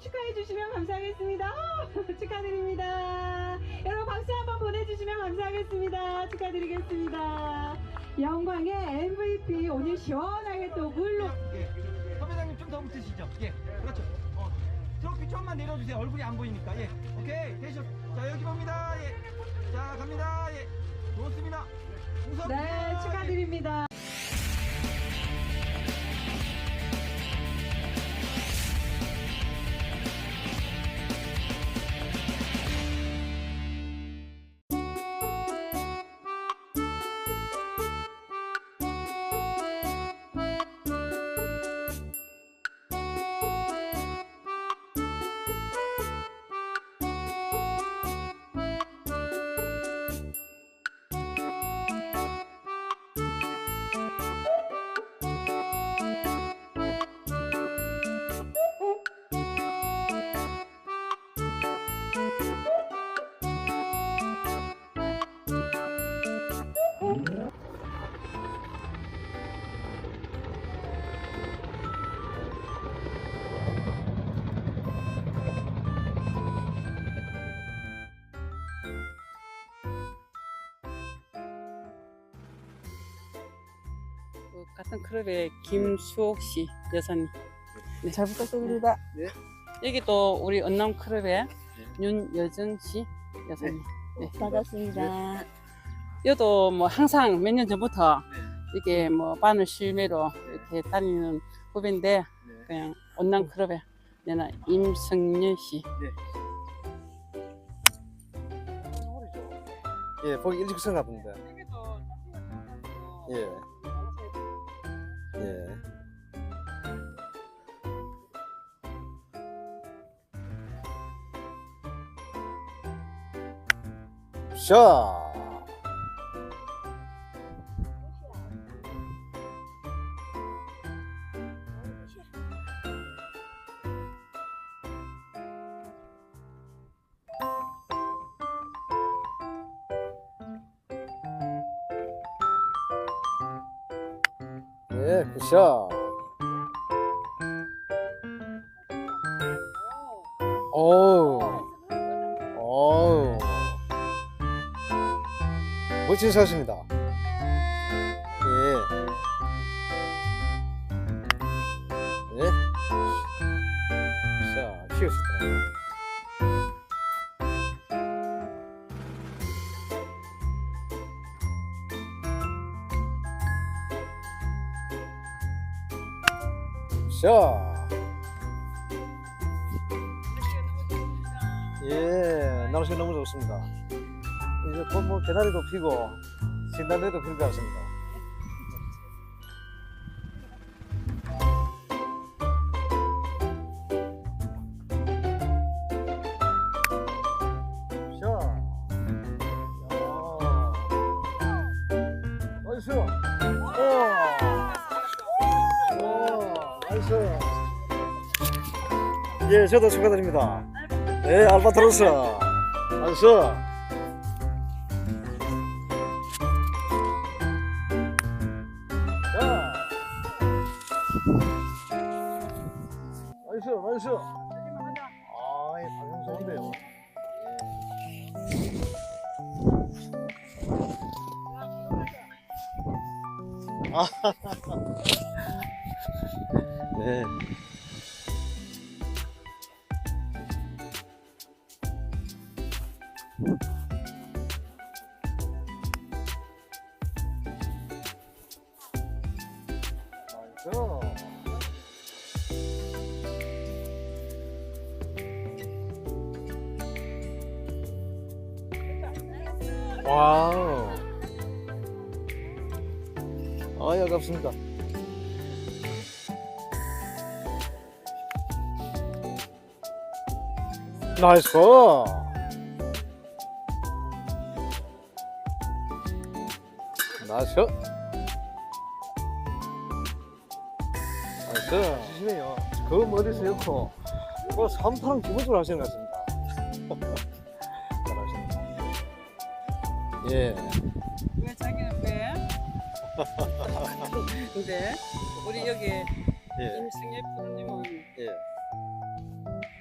축하해 주시면 감사하겠습니다. 어, 축하드립니다. 여러분 박수 한번 보내주시면 감사하겠습니다. 축하드리겠습니다. 영광의 MVP 오늘 시원하게 또 물로 예. 선배장님 좀 더 붙으시죠. 예. 그렇죠. 어. 트로피 좀만 내려주세요. 얼굴이 안 보이니까. 예. 오케이. 되셨. 자, 여기 봅니다. 예. 자, 갑니다. 예. 좋습니다. 네 축하드립니다. 그 같은 클럽의 김수옥 씨 여사님. 네. 잘 부탁드립니다. 여기 또 우리 언남 클럽의 윤여정 씨 여사님. 네. 반갑습니다. 여도 뭐 항상 몇 년 전부터 이게 뭐 바늘 실매로 이렇게 다니는 후배인데 그냥 언남 클럽의 내나 임성년 씨. 예, 보기 일찍 썼나 본데. 예. 예. 샤. 예, 굿샷. 어우, 어우. 멋진 샷입니다. 예. 예. 자, 피우시더라고요. 자. 예, 날씨 너무 좋습니다. 이제 곧뭐 개나리도 피고 진달래도 필 것 같습니다. 예, 저도 축하드립니다. 예, 알바트로스. 나이스. 자. 나이스, 나이스. 아이, 방금 좋은데요. 아, 네. 와우. 아, 아깝습니다. 나이스. 나이스. 나이스. 주시네요. 그 머리에서 넣고, 그 3파는 기본적으로 하시는 것 같습니다. 예. 왜 자기는 왜? 근데 우리 여기 예. 임승예 프로님은 예.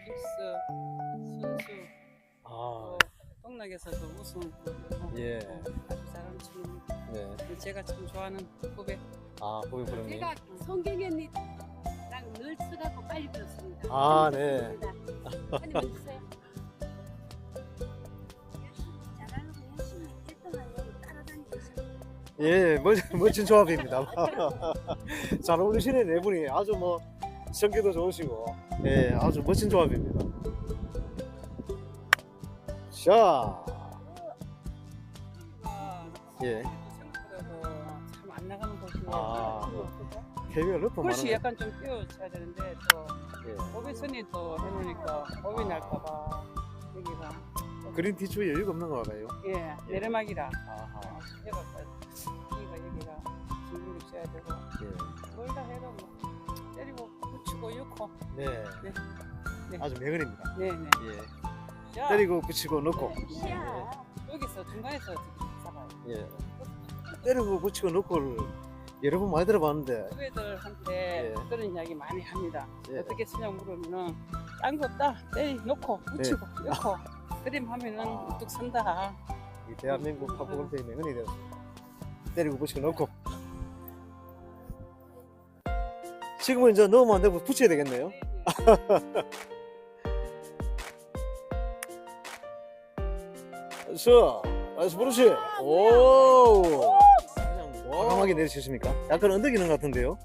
빅스 선수 아, 또 동락에서도 우승 예. 아주 잘하는 친구입니다. 네. 제가 참 좋아하는 후배. 아, 고객 프로님. 제가 성경이 언니랑 늘 쓰갖고 빨리 배웠습니다. 아, 네. 한입 예, 멋, 멋진 조합입니다. 잘 어울리시네, 네 분이. 아주 뭐, 성격도 좋으시고, 예, 아주 멋진 조합입니다. 자, 예. 생각보다도 참안 나가는 곳이 아. 개미가 그것이 약간 좀 띄워줘야 되는데 또 예. 오비선이 또 해놓으니까 오비 날까봐 여기가 그린 티추에 여유가 없는 거 같아요. 예 내리막이라 아하. 여기가 여기가 여기가 중국이 있어야 되고 예. 뭘다 해도 뭐 때리고 붙이고 넣고 네. 네. 네. 아주 매근입니다. 네네 예. 자, 때리고 붙이고 넣고. 네. 여기서 중간에서 잡아요 예. 때리고 붙이고 넣고를 여러 번 많이 들어봤는데, 후배들한테 예. 그런 이야기 많이 합니다 예. 어떻게 쓰냐고 물으면은 딴거 없다 때리 놓고 붙이고 넣고 그림 하면은 네. 아. 우뚝 선다 이 대한민국 파포골프의 명언이 되었습니다. 때리고 붙이고 넣고. 지금은 이제 넣으면 안 되고 붙여야 되겠네요. 자, 나이스 브루시. 오. 과감하게 내리셨습니까? 약간 언덕 있는 것 같은데요?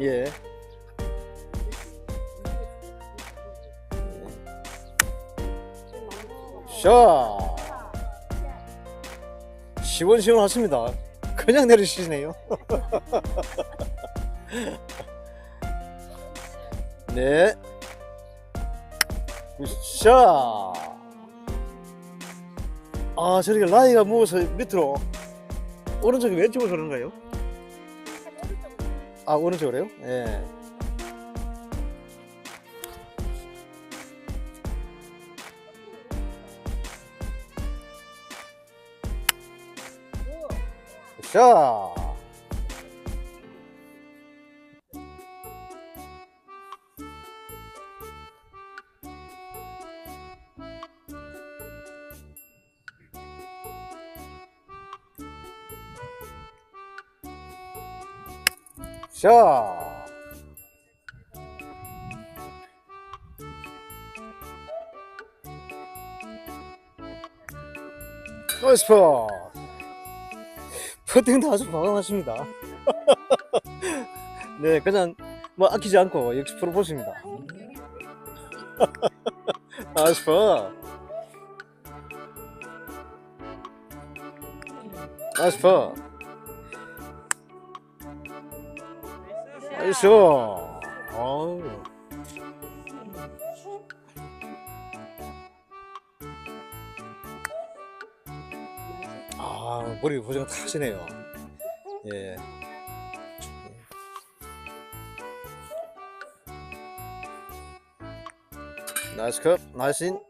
예. 자. 시원시원하십니다. 그냥 내리시네요. 네. 자. 아, 저렇게 라이가 모어서 밑으로 오른쪽이 왼쪽으로 그런가요? 아, 오른쪽으로요? 예. 자. 자. 나이스 파. 퍼팅도 아주 과감하십니다. 네, 그냥 뭐 아끼지 않고 역시 파. 나이스 파. 나이스. 어우. 아, 머리 고정 다 하시네요. 예. 나이스 컵, 나이스 인.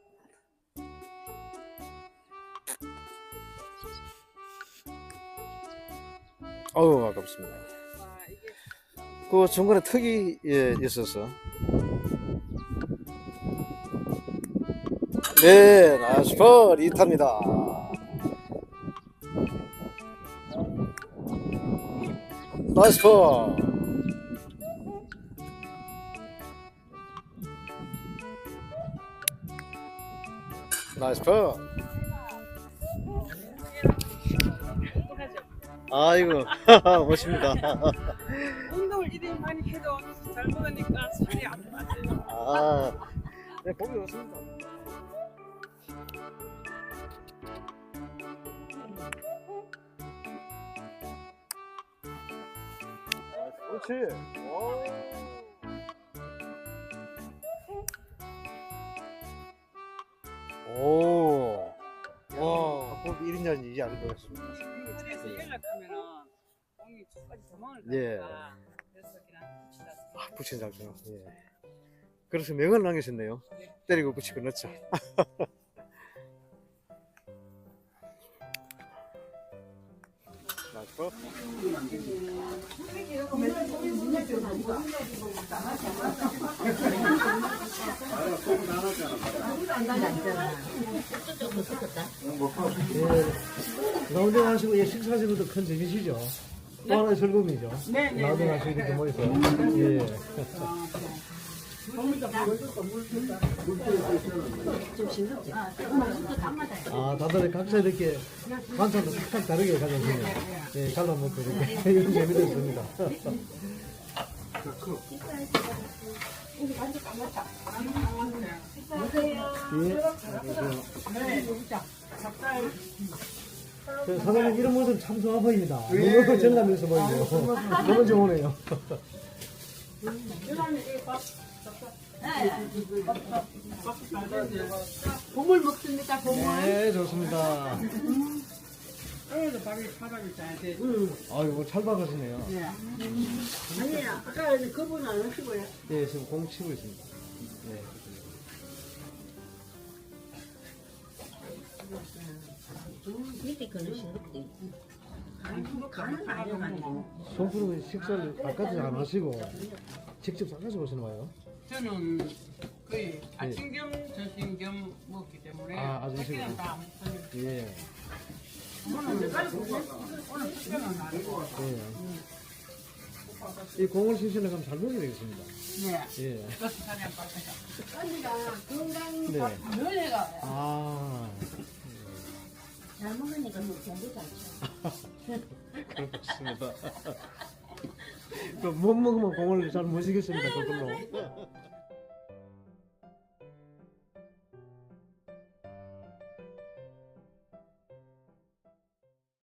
어우, 아깝습니다. 그 중간에 턱이 예, 있어서. 네, 나이스 펄 2타입니다. 나이스 펄. 나이스 펄. 아이고, 멋집니다. 운동을 이리 많이 해도 잘 먹으니까 살이 안 빠져요 아, 네, 보기 좋습니다. 그렇지. 오. 와, 꼭 1인자는 이제 알것 같습니다. 그래서 연락하면은 공이 저까지 도망을 예. 가니까 그래서 그냥 붙이다 아, 붙인 작전. 예. 그래서 명언을 남기셨네요. 때리고 붙이고 넣자. 나이스 컷. 예, 라운딩 하시고 예, 식사하시는 것도 큰 재미시죠? 또 하나의 즐거움이죠? 네, 네, 라운딩 네. 이렇게 모여서. 예. 아, 다들 각자 이렇게 반찬도 각각 다르게 가져오시네요. 예, 잘라 먹고 이렇게. 이런 재미도 있습니다. 예. 저 사장님 이런 모습 참 좋아 보입니다. 너무 정감해서 보이네요. 너무 좋으네요. 보물 먹습니다. 보물. 네, 좋습니다. 그래도 밥이 사람이 짜야 돼. 아이고, 잘 박으시네요. 아니야. 아까 그분 안 하시고요. 예, 지금 공 치고 있습니다. 네. 밑에 거는 싱겁대. 간은 안 해가지고. 손프로 식사를 바깥에서 안 하시고 직접 싸가지고 오시는 거예요? 저는 거의 아침 겸 점심 겸 먹기 때문에 아, 아침 식으로. 다안 먹어요. 예. 오늘 오늘 특별한 날이고. 예. 이 공을 그럼 잘 먹게 되겠습니다. 네. 예. 그것도 사냥 밖에서. 언니가 건강 네. 늘 해가 아, 잘 먹으니까 또 공부 잘 쳐. 그렇습니다. 그못 먹으면 공을 잘못 치겠습니다, 그걸로.